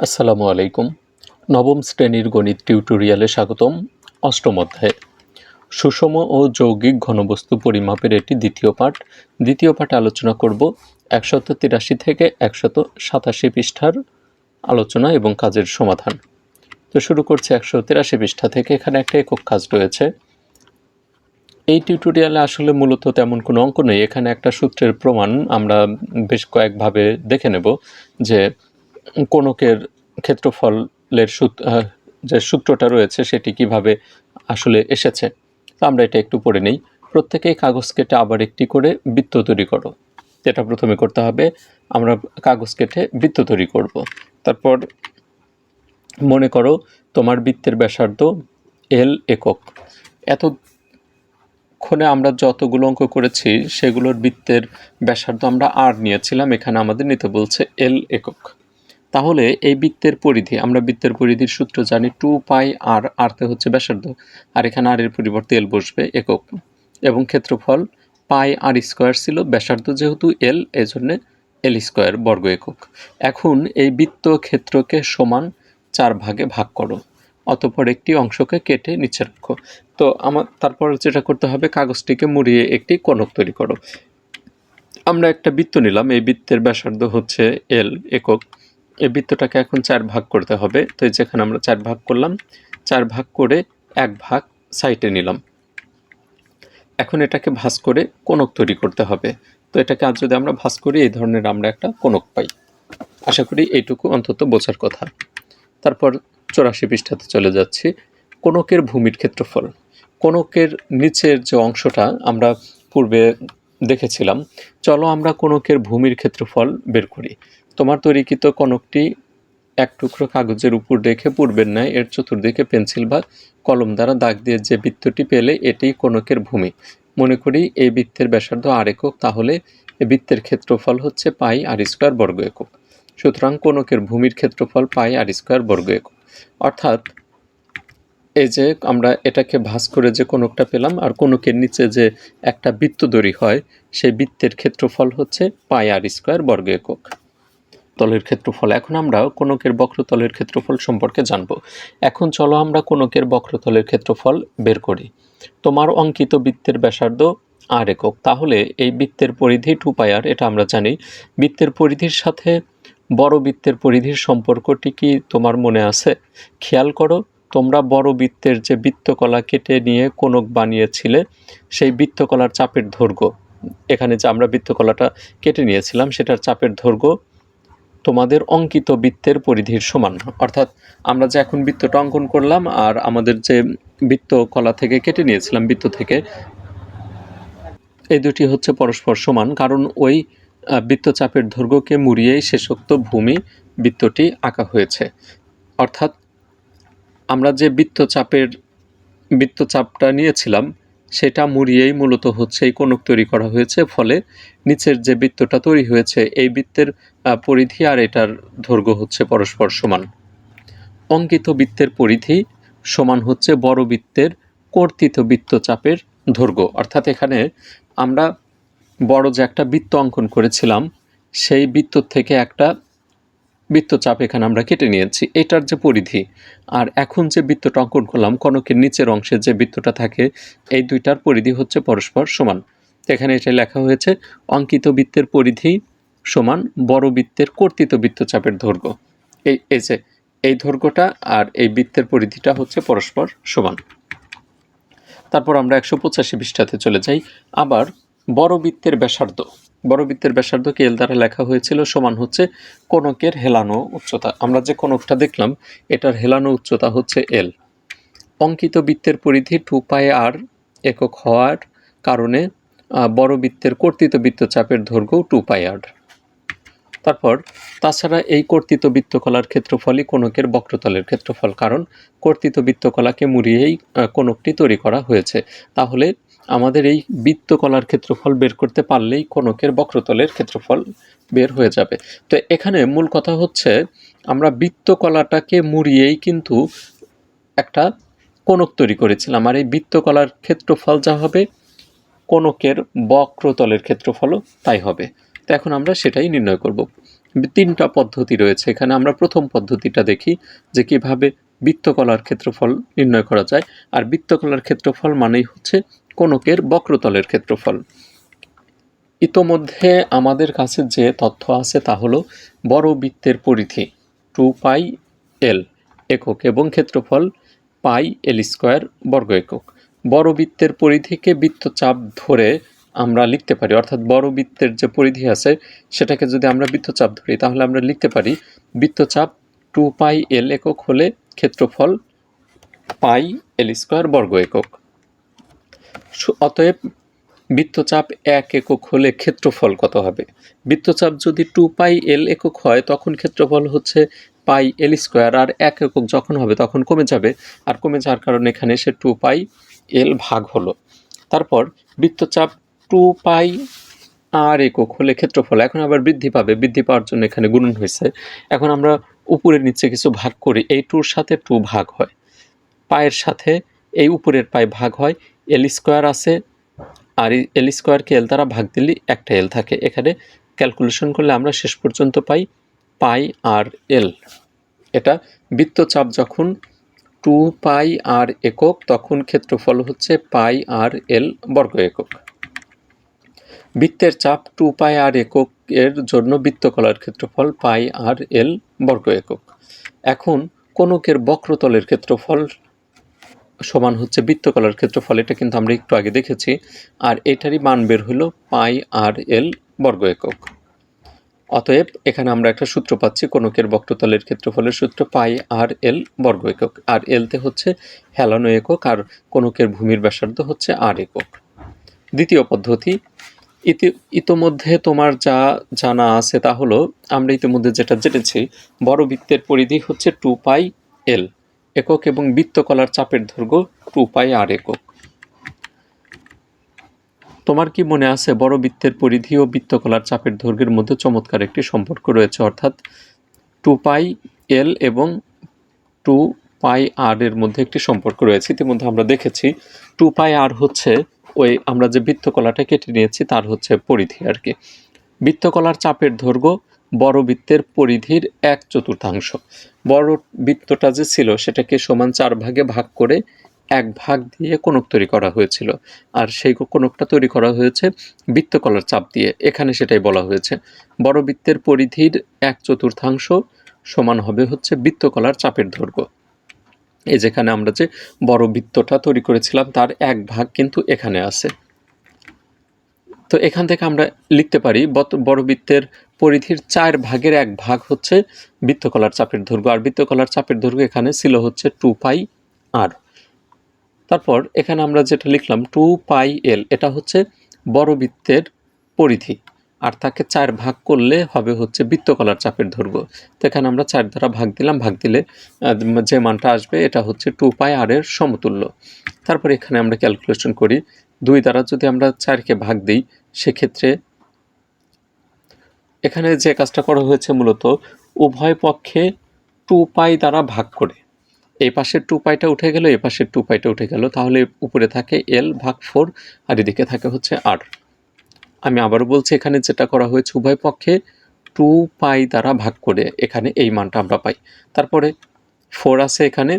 আসসালামু আলাইকুম। নবম শ্রেণির গণিত টিউটোরিয়ালে স্বাগতম। অষ্টম অধ্যায়ে। সুষম ও যৌগিক ঘনবস্তু পরিমাপের এটি দ্বিতীয় পাঠ। দ্বিতীয় পাঠে আলোচনা করব একশত তিরাশি থেকে একশত সাতাশি পৃষ্ঠার আলোচনা এবং কাজের সমাধান। তো শুরু করছি একশো তিরাশি পৃষ্ঠা থেকে। এখানে একটা একক কাজ রয়েছে। এই টিউটোরিয়ালে আসলে মূলত তেমন কোনো অঙ্ক নেই। এখানে একটা সূত্রের প্রমাণ আমরা বেশ কয়েকভাবে দেখে নেব যে কোনকের ক্ষেত্রফলের যে সূত্রটা রয়েছে, সেটি কীভাবে আসলে এসেছে? তো আমরা এটা একটু পড়ে নেই। প্রত্যেকেই কাগজ কেটে আবার একটি করে বৃত্ত তৈরি করো। যেটা প্রথমে করতে হবে, আমরা কাগজ কেটে বৃত্ত তৈরি করব। তারপর মনে করো তোমার বৃত্তের ব্যাসার্ধ এল একক। এত এতক্ষণে আমরা যতগুলো অঙ্ক করেছি, সেগুলোর বৃত্তের ব্যাসার্ধ আমরা আর নিয়েছিলাম। এখানে আমাদের নিতে বলছে এল একক। তাহলে এই বৃত্তের পরিধি, আমরা বৃত্তের পরিধির সূত্র জানি টু পাই আর আরতে হচ্ছে ব্যাসার্ধ, আর এখানে আর এর পরিবর্তে এল বসবে একক। এবং ক্ষেত্রফল পাই আর স্কোয়ার ছিল ব্যাসার্ধ যেহেতু এল এই জন্যে এল স্কোয়ার বর্গ একক। এখন এই বৃত্ত ক্ষেত্রকে সমান চার ভাগে ভাগ করো, অতপর একটি অংশকে কেটে নিচে রাখো। তো আমার, তারপর যেটা করতে হবে, কাগজটিকে মুড়িয়ে একটি কনক তৈরি করো। আমরা একটা বৃত্ত নিলাম, এই বৃত্তের ব্যাসার্ধ হচ্ছে এল একক। এই বৃত্তটাকে এখন চার ভাগ করতে হবে। তো যেখানে আমরা চার ভাগ করলাম, চার ভাগ করে এক ভাগ সাইটে নিলাম। এখন এটাকে ভাঁজ করে কোনক তৈরি করতে হবে। তো এটাকে আজ যদি আমরা ভাঁজ করি, এই ধরনের আমরা একটা কোনক পাই। আশা করি এইটুকু অন্তত বোঝার কথা। তারপর চৌরাশি পৃষ্ঠাতে চলে যাচ্ছি। কোনকের ভূমির ক্ষেত্রফল। কোনকের নিচের যে অংশটা আমরা পূর্বে দেখেছিলাম। চলো আমরা কোনকের ভূমির ক্ষেত্রফল বের করি। তোমার তৈরিকৃত কনকটি এক টুকরো কাগজের উপর রেখে পূর্বের ন্যায়, এর চতুর্দিকে পেন্সিল বা কলম দ্বারা দাগ দিয়ে যে বৃত্তটি পেলে এটি কনকের ভূমি। মনে করি এই বৃত্তের ব্যাসার্ধ আর একক, তাহলে এ বৃত্তের ক্ষেত্রফল হচ্ছে পাই আর স্কোয়ার বর্গ একক। সুতরাং কনকের ভূমির ক্ষেত্রফল পাই আর স্কোয়ার বর্গ একক। অর্থাৎ এই যে আমরা এটাকে ভাঁজ করে যে কোনকটা পেলাম আর কোনকের নিচে যে একটা বৃত্ত দড়ি হয়, সেই বৃত্তের ক্ষেত্রফল হচ্ছে পাই আর স্কোয়ার বর্গ একক। তলের ক্ষেত্রফল। এখন আমরা কোনকের বক্রতলের ক্ষেত্রফল সম্পর্কে জানব। এখন চলো আমরা কোনকের বক্রতলের ক্ষেত্রফল বের করি। তোমার অঙ্কিত বৃত্তের ব্যাসার্ধ আর একক। তাহলে এই বৃত্তের পরিধি টু পাই আর এটা আমরা জানি। বৃত্তের পরিধির সাথে বড় বৃত্তের পরিধির সম্পর্কটি কি তোমার মনে আছে? খেয়াল করো, তোমরা বড় বৃত্তের যে বৃত্তকলা কেটে নিয়ে কোনক বানিয়েছিলে, সেই বৃত্তকলার চাপের দৈর্ঘ্য। এখানে যে আমরা বৃত্তকলাটা কেটে নিয়েছিলাম, সেটার চাপের দৈর্ঘ্য তোমাদের অঙ্কিত বৃত্তের পরিধির সমান। অর্থাৎ আমরা যে এখন বৃত্তটা অঙ্কন করলাম আর আমাদের যে বৃত্ত কলা থেকে কেটে নিয়েছিলাম, বৃত্ত থেকে, এই দুটি হচ্ছে পরস্পর সমান। কারণ ওই বৃত্তচাপের দৈর্ঘ্যকে মুড়িয়েই শেষোক্ত ভূমি বৃত্তটি আঁকা হয়েছে। অর্থাৎ আমরা যে বৃত্তচাপের, বৃত্তচাপটা নিয়েছিলাম, সেটা মুড়িয়েই মূলত হচ্ছে এই কোনক তৈরি করা হয়েছে। ফলে নিচের যে বৃত্তটা তৈরি হয়েছে, এই বৃত্তের পরিধি আর এটার দৈর্ঘ্য হচ্ছে পরস্পর সমান। অঙ্কিত বৃত্তের পরিধি সমান হচ্ছে বড় বৃত্তের কর্তিত বৃত্তচাপের দৈর্ঘ্য অর্থাৎ এখানে আমরা বড় যে একটা বৃত্ত অঙ্কন করেছিলাম, সেই বৃত্ত থেকে একটা বৃত্তচাপ এখানে আমরা কেটে নিয়েছি। এটার যে পরিধি, আর এখন যে বৃত্তটা অঙ্কন করলাম, কনকের নিচের অংশে যে বৃত্তটা থাকে, এই দুইটার পরিধি হচ্ছে পরস্পর সমান। এখানে এটা লেখা হয়েছে, অঙ্কিত বৃত্তের পরিধি সমান বড় বৃত্তের কর্তিত বৃত্তচাপের দৈর্ঘ্য। এই এই যে, এই দৈর্ঘ্যটা আর এই বৃত্তের পরিধিটা হচ্ছে পরস্পর সমান। তারপর আমরা একশো পঁচাশি পৃষ্ঠাতে চলে যাই। আবার বড় বৃত্তের ব্যাসার্ধ। বড় বৃত্তের ব্যাসার্ধকে এল দ্বারা লেখা হয়েছিল? সমান হচ্ছে কোনকের হেলানো উচ্চতা। আমরা যে কোনকটা দেখলাম, এটার হেলানো উচ্চতা হচ্ছে এল অঙ্কিত বৃত্তের পরিধি টু পাই আর একক হওয়ার কারণে বড় বৃত্তের কর্তিত বৃত্তচাপের দৈর্ঘ্য টু পাই আর। তারপর, তাছাড়া এই কর্তিত বৃত্তকলার ক্ষেত্রফলই কোনকের বক্রতলের ক্ষেত্রফল, কারণ কর্তিত বৃত্তকলাকে মুড়িয়েই কোনকটি তৈরি করা হয়েছে। তাহলে আমাদের এই বৃত্তকলার ক্ষেত্রফল বের করতে পারলেই কোনকের বক্রতলের ক্ষেত্রফল বের হয়ে যাবে। তো এখানে মূল কথা হচ্ছে, আমরা বৃত্তকলাটাকে মুড়িয়েই কিন্তু একটা কোনক তৈরি করেছিলাম। আর এই বৃত্তকলার ক্ষেত্রফল যা হবে, কোনকের বক্রতলের ক্ষেত্রফলও তাই হবে। তো এখন আমরা সেটাই নির্ণয় করব। তিনটা পদ্ধতি রয়েছে। এখানে আমরা প্রথম পদ্ধতিটা দেখি যে কীভাবে বৃত্তকলার ক্ষেত্রফল নির্ণয় করা যায়। আর বৃত্তকলার ক্ষেত্রফল মানেই হচ্ছে কোনকের বক্রতলের ক্ষেত্রফল। ইতোমধ্যে আমাদের কাছে যে তথ্য আছে তা হলো বড় বৃত্তের পরিধি টু পাই এল একক এবং ক্ষেত্রফল পাই এল স্কোয়ার বর্গ একক। বড় বৃত্তের পরিধিকে বৃত্তচাপ ধরে আমরা লিখতে পারি, অর্থাৎ বড় বৃত্তের যে পরিধি আছে, সেটাকে যদি আমরা বৃত্তচাপ ধরি, তাহলে আমরা লিখতে পারি বৃত্তচাপ টু পাই এল একক হলে ক্ষেত্রফল পাই এল স্কোয়ার বর্গ একক। অতএব বৃত্তচাপ এক একক হলে ক্ষেত্রফল কত হবে? বৃত্তচাপ যদি টু পাই এল একক হয়, তখন ক্ষেত্রফল হচ্ছে পাই এল স্কোয়ার, আর এক একক যখন হবে, তখন কমে যাবে, আর কমে যাওয়ার কারণে এখানে সে টু পাই এল ভাগ হলো। তারপর বৃত্তচাপ টু পাই আর একক হলে ক্ষেত্রফল, এখন আবার বৃদ্ধি পাবে, বৃদ্ধি পাওয়ার জন্য এখানে গুণন হয়েছে। এখন আমরা উপরের নিচে কিছু ভাগ করি, এই টুর সাথে টু ভাগ হয়। পায়ের সাথে এই উপরের পায়ে ভাগ হয়, এল স্কোয়ার আছে, আর এল স্কোয়ারকে এল দ্বারা ভাগ দিলে একটা এল থাকে। এখানে ক্যালকুলেশন করলে আমরা শেষ পর্যন্ত পাই পাই আর এল। এটা বৃত্তচাপ যখন টু পাই আর একক, তখন ক্ষেত্রফল হচ্ছে পাই আর এল বর্গ একক। বৃত্তের চাপ টু পাই আর একক এর জন্য বৃত্তকলার ক্ষেত্রফল পাই আর এল বর্গ একক। এখন কোনকের বক্রতলের ক্ষেত্রফল সমান হচ্ছে বৃত্তকলার ক্ষেত্রফল, এটা কিন্তু আমরা একটু আগে দেখেছি, আর এটারই মান বের হলো পাই আর এল বর্গ একক। অতএব এখানে আমরা একটা সূত্র পাচ্ছি, কোনকের বক্রতলের ক্ষেত্রফলের সূত্র পাই আর এল বর্গ একক। আর এলতে হচ্ছে হেলানো একক, আর কোনকের ভূমির ব্যাসার্ধ হচ্ছে আর একক। দ্বিতীয় পদ্ধতি ইতি ইতোমধ্যে তোমার যা জানা আছে তা হলো, আমরা ইতিমধ্যে যেটা জেনেছি, বড় বৃত্তের পরিধি হচ্ছে টু পাই এল, একক এবং বৃত্তকলার চাপের দৈর্ঘ্য টু পাই আর একক। তোমার কি মনে আছে বড় বৃত্তের পরিধি ও বৃত্তকলার চাপের দৈর্ঘ্যের মধ্যে চমৎকার একটি সম্পর্ক রয়েছে? অর্থাৎ টু পাই এল এবং টু পাই আর এর মধ্যে একটি সম্পর্ক রয়েছে। ইতিমধ্যে আমরা দেখেছি, টু পাই আর হচ্ছে ওই আমরা যে বৃত্তকলাটা কেটে নিয়েছি তার হচ্ছে পরিধি আর কি। বৃত্তকলার চাপের দৈর্ঘ্য বড় বৃত্তের পরিধির এক চতুর্থাংশ। বড় বৃত্তটা যে ছিল সেটাকে সমান চার ভাগে ভাগ করে এক ভাগ দিয়ে কোনক তৈরি করা হয়েছিল। আর সেই কোনকটা তৈরি করা হয়েছে বৃত্তকলার চাপ দিয়ে। এখানে সেটাই বলা হয়েছে। বড় বৃত্তের পরিধির এক চতুর্থাংশ সমান হবে হচ্ছে বৃত্তকলার চাপের দৈর্ঘ্য এই যেখানে আমরা যে বড় বৃত্তটা তৈরি করেছিলাম, তার এক ভাগ কিন্তু এখানে আছে। তো এখান থেকে আমরা লিখতে পারি বড় বৃত্তের পরিধির চার ভাগের এক ভাগ হচ্ছে বৃত্তকলার চাপের দৈর্ঘ্য, আর বৃত্তকলার চাপের দৈর্ঘ্য এখানে ছিল হচ্ছে টু পাই আর। তারপর এখানে আমরা যেটা লিখলাম, টু পাই এল, এটা হচ্ছে বড় বৃত্তের পরিধি। আর তাকে চার ভাগ করলে হবে হচ্ছে বৃত্তকলার চাপের দৈর্ঘ্য। তো এখানে আমরা চার দ্বারা ভাগ দিলাম, ভাগ দিলে যে মানটা আসবে এটা হচ্ছে টু পাই আর এর সমতুল্য। তারপর এখানে আমরা ক্যালকুলেশন করি, দুই দ্বারা যদি আমরা চারকে ভাগ দিই, সেক্ষেত্রে এখানে যে কাজটা করা হয়েছে মূলত, উভয় পক্ষে টু পাই দ্বারা ভাগ করে। এই পাশের টু পাইটা উঠে গেল, এই পাশের টু পাইটা উঠে গেল, তাহলে উপরে থাকে এল ভাগ ফোর আর এদিকে থাকে হচ্ছে আর আমি আবারও বলছি, এখানে যেটা করা হয়েছে উভয় পক্ষে টু পাই দ্বারা ভাগ করে এখানে এই মানটা আমরা পাই। তারপরে ফোর আছে এখানে,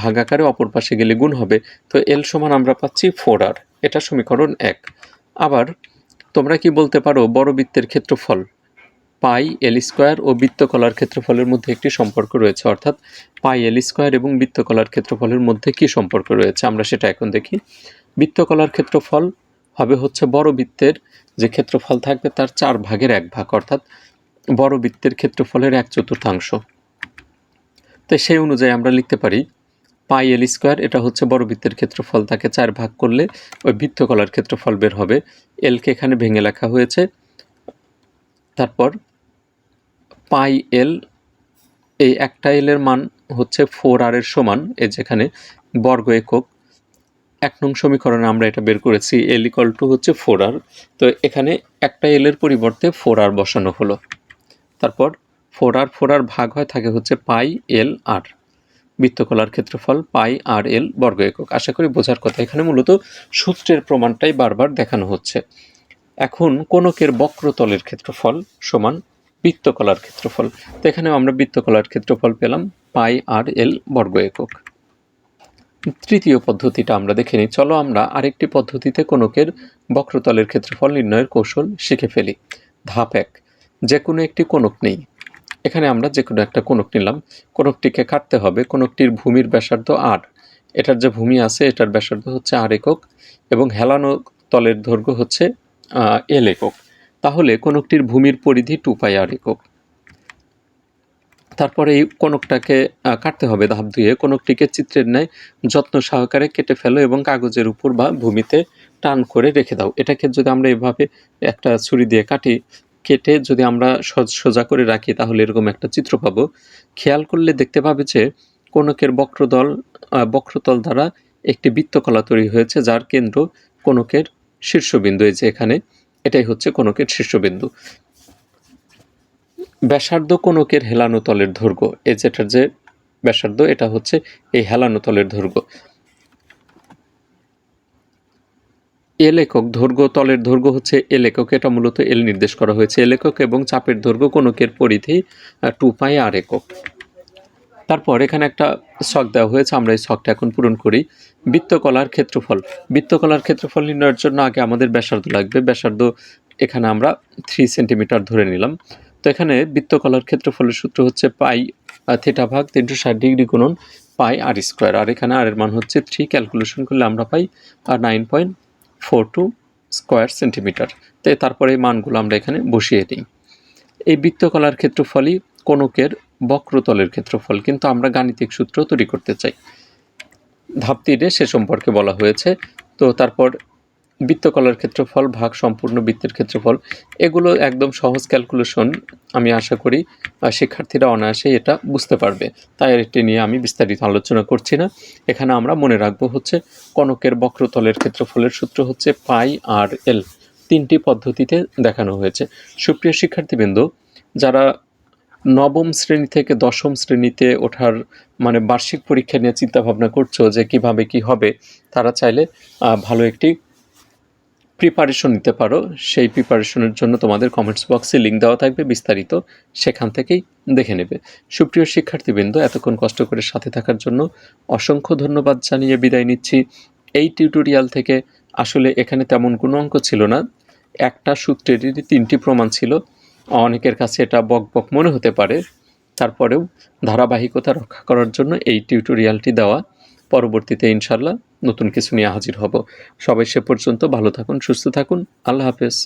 ভাগাকারে অপর পাশে গেলে গুণ হবে, তো এল সমান আমরা পাচ্ছি ফোর আর এটা সমীকরণ এক। আবার তোমরা কি বলতে পারো, বড় বৃত্তের ক্ষেত্রফল পাই এল স্কোয়ার ও বৃত্তকলার ক্ষেত্রফলের মধ্যে একটি সম্পর্ক রয়েছে, অর্থাৎ পাই এল স্কোয়ার এবং বৃত্তকলার ক্ষেত্রফলের মধ্যে কি সম্পর্ক রয়েছে, আমরা সেটা এখন দেখি। বৃত্তকলার ক্ষেত্রফল হবে হচ্ছে বড় বৃত্তের যে ক্ষেত্রফল থাকবে তার চার ভাগের এক ভাগ, অর্থাৎ বড় বৃত্তের ক্ষেত্রফলের এক চতুর্থাংশ। তো সেই অনুযায়ী আমরা লিখতে পারি, পাই এল স্কোয়ার, এটা হচ্ছে বড় বৃত্তের ক্ষেত্রফল, তাকে চার ভাগ করলে ওই বৃত্তকলার ক্ষেত্রফল বের হবে। এলকে এখানে ভেঙে লেখা হয়েছে। তারপর পাই এল, এই একটা এলের মান হচ্ছে ফোর আর এর সমান এ যেখানে বর্গ একক এক নং সমীকরণে আমরা এটা বের করেছি এল ইকল টু হচ্ছে ফোর আর তো এখানে একটা এলের পরিবর্তে ফোর আর বসানো হলো। তারপর ফোর আর ফোর আর ভাগ হয়, থাকে হচ্ছে পাই এল আর বৃত্তকলার ক্ষেত্রফল পাই আর এল বর্গ একক। আশা করি বোঝার কথা, এখানে মূলত সূত্রের প্রমাণটাই বারবার দেখানো হচ্ছে। এখন কোনকের বক্রতলের ক্ষেত্রফল সমান বৃত্তকলার ক্ষেত্রফল। তো এখানেও আমরা বৃত্তকলার ক্ষেত্রফল পেলাম পাই আর এল বর্গ একক। তৃতীয় পদ্ধতিটা আমরা দেখে নিই। চলো আমরা আরেকটি পদ্ধতিতে কোনকের বক্রতলের ক্ষেত্রফল নির্ণয়ের কৌশল শিখে ফেলি। ধাপ এক যে কোনো একটি কোনক নেই। এখানে আমরা যে কোনো একটা কোনক নিলাম। কোনকটিকে কাটতে হবে। কোনকটির ভূমির ব্যাসার্ধ আর এটার যে ভূমি আছে, এটার ব্যাসার্ধ হচ্ছে আর একক এবং হেলানো তলের দৈর্ঘ্য হচ্ছে এল একক। তাহলে কোনকটির ভূমির পরিধি টু পাই আর একক। তারপরে এই কোনকটাকে কাটতে হবে ধাপ দুয়ে কোনকটিকে চিত্রের ন্যায় যত্ন সহকারে কেটে ফেলো এবং কাগজের উপর বা ভূমিতে টান করে রেখে দাও। এটাকে যদি আমরা এভাবে একটা ছুরি দিয়ে কাটি, কেটে যদি আমরা সজ- করে রাখি, তাহলে এরকম একটা চিত্র পাবো। খেয়াল করলে দেখতে পাবে যে, কোনকের বক্রদল বক্রতল দ্বারা একটি বৃত্তকলা তৈরি হয়েছে, যার কেন্দ্র কোনকের শীর্ষবিন্দু, এই যে এখানে, এটাই হচ্ছে কোনকের শীর্ষবিন্দু। ব্যাসার্ধ কোনকের হেলানো তলের দৈর্ঘ্য এই যেটার যে ব্যাসার্ধ, এটা হচ্ছে এই হেলানো তলের দৈর্ঘ্য। এল একক দৈর্ঘ্য তলের দৈর্ঘ্য হচ্ছে এল একক এটা মূলত এল নির্দেশ করা হয়েছে। এল একক এবং চাপের দৈর্ঘ্য কোনকের পরিধি টু পাই আর একক। তারপর এখানে একটা শখ দেওয়া হয়েছে, আমরা এই শখটা এখন পূরণ করি। বৃত্তকলার ক্ষেত্রফল। বৃত্তকলার ক্ষেত্রফল নির্ণয়ের জন্য আগে আমাদের ব্যাসার্ধ লাগবে। ব্যাসার্ধ এখানে আমরা থ্রি সেন্টিমিটার ধরে নিলাম। তো এখানে বৃত্তকলার ক্ষেত্রফলের সূত্র হচ্ছে পাই থিটা ভাগ তিনশো ষাট ডিগ্রি গুণন পাই আর স্কোয়ার। আর এখানে আর এর মান হচ্ছে থ্রি ক্যালকুলেশন করলে আমরা পাই nine point four two square centimetre তো তারপরে মানগুলো আমরা এখানে বসিয়ে দিই। এই বৃত্তকলার ক্ষেত্রফলই কোনকের বক্রতলের ক্ষেত্রফল, কিন্তু আমরা গাণিতিক সূত্র তৈরি করতে চাই। ধাপ তিনে সে সম্পর্কে বলা হয়েছে। তো তারপর বৃত্তকলার ক্ষেত্রফল ভাগ সম্পূর্ণ বৃত্তের ক্ষেত্রফল, এগুলো একদম সহজ ক্যালকুলেশন আমি আশা করি শিক্ষার্থীরা অনায়াসে এটা বুঝতে পারবে। তাই এটি নিয়ে আমি বিস্তারিত আলোচনা করছি না। এখানে আমরা মনে রাখব হচ্ছে, কনকের বক্রতলের ক্ষেত্রফলের সূত্র হচ্ছে পাই আর এল। তিনটি পদ্ধতিতে দেখানো হয়েছে। সুপ্রিয় শিক্ষার্থীবৃন্দ, যারা নবম শ্রেণি থেকে দশম শ্রেণীতে ওঠার মানে বার্ষিক পরীক্ষা নিয়ে চিন্তা ভাবনা করছ যে কীভাবে কি হবে, তারা চাইলে ভালো একটি প্রিপারেশন নিতে পারো। সেই প্রিপারেশনের জন্য তোমাদের কমেন্টস বক্সে লিঙ্ক দেওয়া থাকবে, বিস্তারিত সেখান থেকেই দেখে নেবে। সুপ্রিয় শিক্ষার্থীবৃন্দ, এতক্ষণ কষ্ট করে সাথে থাকার জন্য অসংখ্য ধন্যবাদ জানিয়ে বিদায় নিচ্ছি। এই টিউটোরিয়াল থেকে আসলে এখানে তেমন কোনো অঙ্ক ছিল না। একটা সূত্রেরই তিনটি প্রমাণ ছিল। অনেকের কাছে এটা বক বক মনে হতে পারে। তারপরেও ধারাবাহিকতা রক্ষা করার জন্য এই টিউটোরিয়ালটি দেওয়া পরবর্তীতে ইনশাল্লাহ নতুন কিছু নিয়ে হাজির হব। সবাই সে পর্যন্ত ভালো থাকুন, সুস্থ থাকুন। আল্লাহ হাফেজ।